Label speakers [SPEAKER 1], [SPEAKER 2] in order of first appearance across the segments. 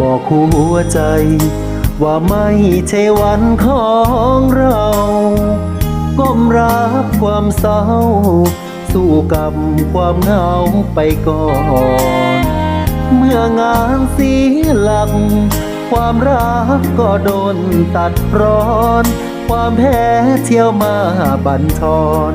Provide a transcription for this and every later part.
[SPEAKER 1] บอกหัวใจ ว่าไม่ใช่วันของเราก้มรับความเศร้า สู้กับความเหงาไปก่อน เมื่องานเสียหลัก ความรักก็โดนตัดร้อน ความแพ้เที่ยวมาบันทอน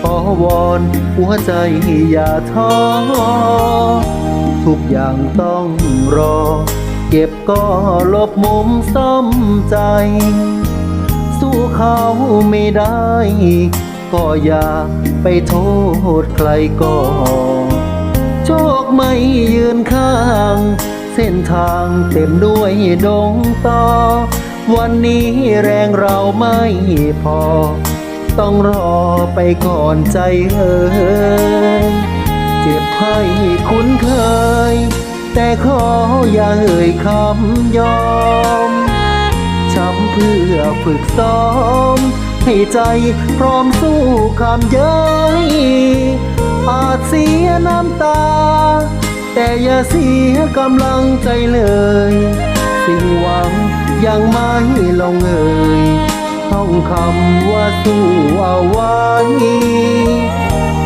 [SPEAKER 1] ขอวอนหัวใจอย่าท้อ ทุกอย่างต้องรอ เก็บก็ลบมุมซ่อมใจ สู้เขาไม่ได้ ก็อย่าไปโทษใครก่อนโชคไม่ยืนข้าง เส้นทางเต็มด้วยดงตอ วันนี้แรงเราไม่พอ ต้องรอไปก่อนใจเอ่ย เจ็บให้คุ้นเคย แต่ขออย่าเอ่ยคำยอม ช้ำเพื่อฝึกซ้อม ให้ใจพร้อมสู้คำเย้ยอาจเสียน้ำตา แต่อย่าเสียกำลังใจเลย สิ่งหวังยังไม่ลงเอ่ยท่องคำว่าสู้เอาไว้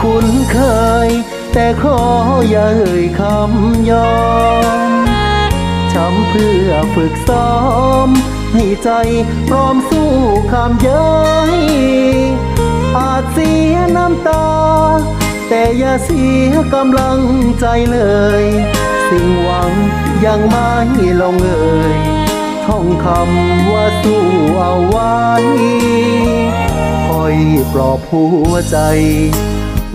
[SPEAKER 1] คุ้นเคย แต่ขออย่าเอ่ยคำยอมช้ำเพื่อฝึกซ้อม ให้ใจพร้อมสู้คำเย้ยอาจเสียน้ำตา แต่อย่าเสียกำลังใจเลย สิ่งหวังยังไม่ลงเอ่ยท่องคำว่าสู้เอาไว้คอยปลอบหัวใจ